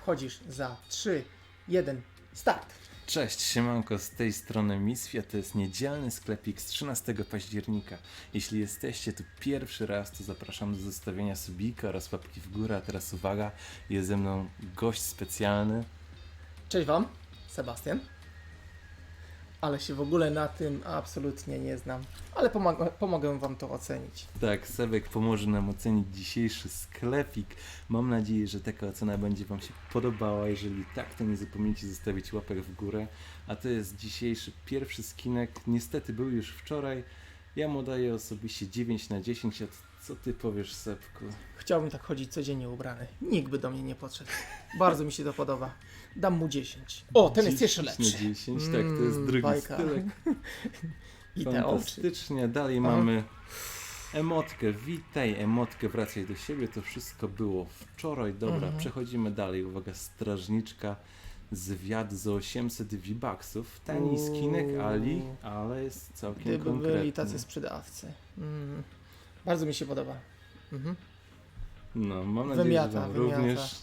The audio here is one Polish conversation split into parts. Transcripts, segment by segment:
Wchodzisz za 3, 1, start. Cześć, siemanko, z tej strony Misfia, to jest niedzielny sklepik z 13 października. Jeśli jesteście tu pierwszy raz, to zapraszam do zostawienia subika oraz łapki w górę, a teraz uwaga, jest ze mną gość specjalny. Cześć Wam, Sebastian. Ale się w ogóle na tym absolutnie nie znam, ale pomogę, pomogę Wam to ocenić. Tak, Sebek pomoże nam ocenić dzisiejszy sklepik. Mam nadzieję, że taka ocena będzie Wam się podobała. Jeżeli tak, to nie zapomnijcie zostawić łapek w górę. A to jest dzisiejszy pierwszy skinek. Niestety był już wczoraj. Ja mu daję osobiście 9 na 10. A co Ty powiesz, Sebku? Chciałbym tak chodzić codziennie ubrany. Nikt by do mnie nie podszedł. Bardzo mi się to podoba. Dam mu 10. O, ten jest jeszcze 10 lepszy. na 10, tak, to jest Mm, drugi bajka. stylek. I te oczy. Fantastycznie. Dalej Aha. mamy emotkę. Witaj, emotkę, wracaj do siebie. To wszystko było wczoraj. Dobra, Mhm. przechodzimy dalej. Uwaga, strażniczka. Zwiad za 800 V-Bucksów. Tani skinek Ali, ale jest całkiem Gdyby konkretny. byli tacy sprzedawcy. Mm. Bardzo mi się podoba. Mhm. No, mam nadzieję, Wymiata, że wam wymiata. również.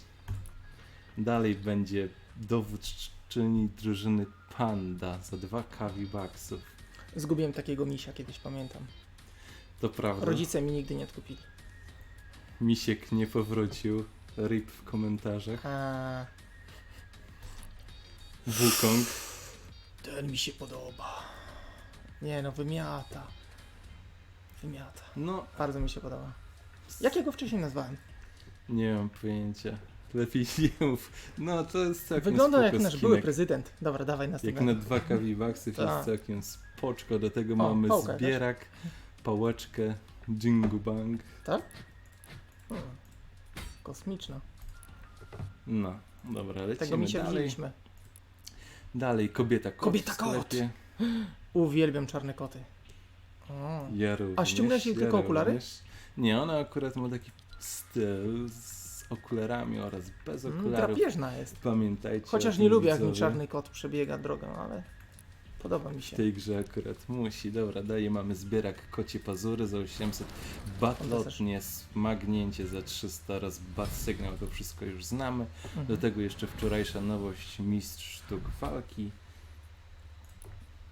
Dalej będzie dowódczyni drużyny Panda za 2K V-Bucksów. Zgubiłem takiego misia kiedyś, pamiętam. To prawda. Rodzice mi nigdy nie odkupili. Misiek nie powrócił. Rip w komentarzach. A, Wukong. ten mi się podoba. Nie no, wymiata. Wymiata. No, Bardzo mi się podoba. Jak ja go wcześniej nazwałem? nie mam pojęcia. Lepiej nie mów. No, to jest całkiem Wygląda jak nasz skinek. były prezydent. Dobra, dawaj Jak na 2 kawibaksów Tak. jest całkiem spoczko. Do tego mamy pałkę też. zbierak, pałeczkę, jingu bang. Tak? Hmm. Kosmiczna. No, dobra, lecimy Tego mi się dalej. wzięliśmy. Dalej, kobieta kot Kobieta w sklepie. Uwielbiam czarne koty. O. Ja również, ściągnąłeś jej tylko okulary? również. Nie, ona akurat ma taki styl z okularami oraz bez Mm, okularów. drapieżna jest. Pamiętajcie. Chociaż nie lubię jak mi widzowie. czarny kot przebiega drogę, ale podoba mi W się. tej grze akurat musi. Dobra, daje mamy zbierak kocie pazury za 800, bat lotnie, smagnięcie za 300 oraz bat sygnał, to wszystko już znamy. Do Mhm. tego jeszcze wczorajsza nowość mistrz sztuk walki.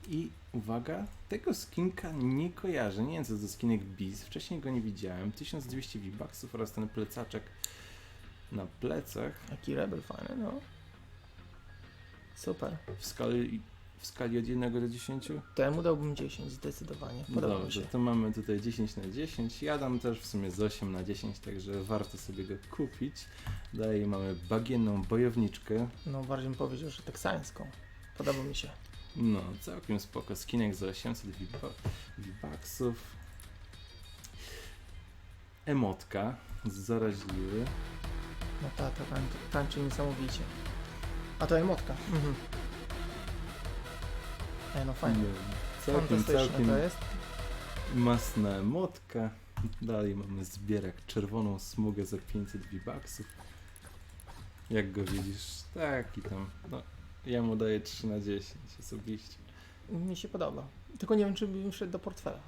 I uwaga, tego skinka nie kojarzę. Nie wiem co to skinek Biz, wcześniej go nie widziałem. 1200 V-Bucksów oraz ten plecaczek na plecach Jaki rebel fajny, no. Super. w skali, w skali od 1 do 10. Temu dałbym 10 zdecydowanie. Podoba mi Dobrze, to mamy tutaj 10 na 10. Ja dam też w sumie z 8 na 10, także warto sobie go kupić. Dalej mamy bagienną bojowniczkę. No bardziej bym powiedział, że teksańską. Podoba mi się. No, całkiem spoko. Skinek za 800 V- V-Bucksów. Emotka zaraźliwy. No ta, ta tańczy, tańczy niesamowicie. A to emotka. Mhm. E, no fajnie. Całkiem, Fantastyczne całkiem to jest. masna emotka. Dalej mamy zbierak czerwoną smugę za 500 V-Bucksów. Jak go widzisz? Taki tam. No, ja mu daję 3 na 10 osobiście. Mi się podoba. Tylko nie wiem, czy bym wszedł do portfela.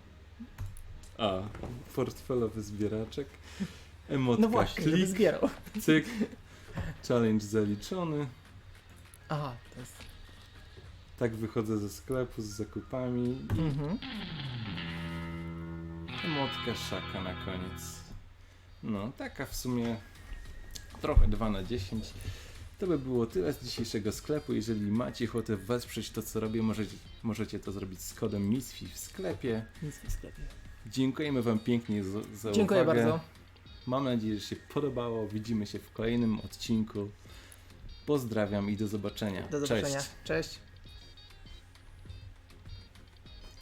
A, portfelowy zbieraczek. Emotka No właśnie, żeby klik, zbierał. cyk. Challenge zaliczony. Aha, to jest... Tak wychodzę ze sklepu z zakupami i Mhm. emotka szaka na koniec. No, taka w sumie trochę 2 na 10. To by było tyle z dzisiejszego sklepu. Jeżeli macie ochotę wesprzeć to, co robię, możecie, możecie to zrobić z kodem MISFI w sklepie. Nic w sklepie. Dziękujemy Wam pięknie za, za Dziękuję uwagę. bardzo. Mam nadzieję, że się podobało. Widzimy się w kolejnym odcinku. Pozdrawiam i do zobaczenia. Do zobaczenia. Cześć. Cześć.